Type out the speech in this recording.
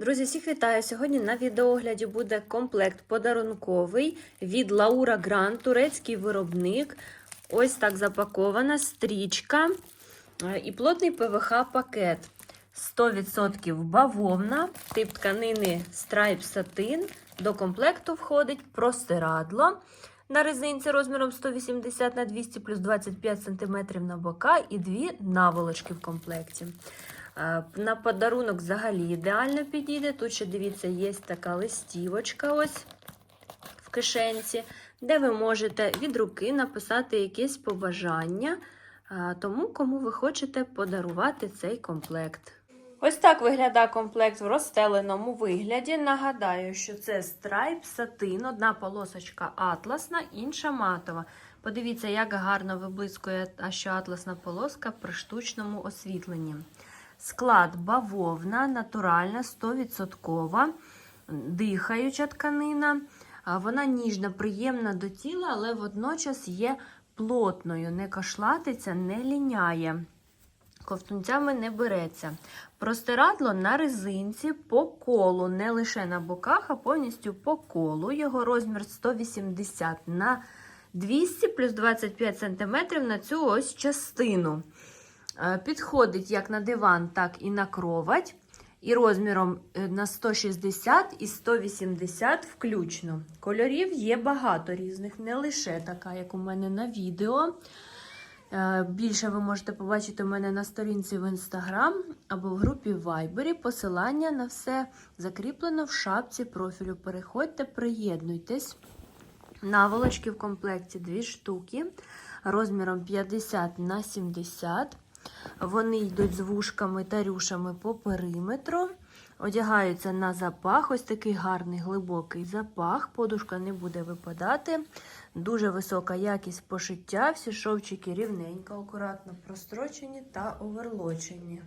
Друзі, всіх вітаю! Сьогодні на відеогляді буде комплект подарунковий від Лаура Гран, турецький виробник. Ось так запакована стрічка е, і плотний ПВХ-пакет. 100% бавовна, тип тканини Stripe Satin. До комплекту входить простирадло на резинці розміром 180 на 200 плюс 25 см на бока і дві наволочки в комплекті. На подарунок взагалі ідеально підійде. Тут ще дивіться, є така листівочка ось в кишенці, де ви можете від руки написати якесь побажання тому, кому ви хочете подарувати цей комплект. Ось так виглядає комплект в розстеленому вигляді. Нагадаю, що це Stripe сатин, одна полосочка атласна, інша матова. Подивіться, як гарно виблискує та що атласна полоска при штучному освітленні. Склад бавовна, натуральна, 100%, дихаюча тканина. Вона ніжна, приємна до тіла, але водночас є плотною, не кашлатиться, не ліняє. Ковтунцями не береться. Простирадло на резинці по колу, не лише на боках, а повністю по колу. Його розмір 180 на 200 плюс 25 см на цю ось частину. Е, Підходить як на диван, так і на кровать. І розміром е, на 160 і 180 включно. Кольорів є багато різних, не лише така, як у мене на відео. Е, Більше ви можете побачити у мене на сторінці в Instagram або в групі в Viber. Посилання на все закріплено в шапці профілю. Переходьте, приєднуйтесь. Наволочки в комплекті дві штуки розміром 50 на 70. Вони йдуть з вушками та рюшами по периметру. Одягаються на запах. Ось такий гарний глибокий запах. Подушка не буде випадати. Дуже висока якість пошиття. Всі шовчики рівненько, акуратно прострочені та оверлочені.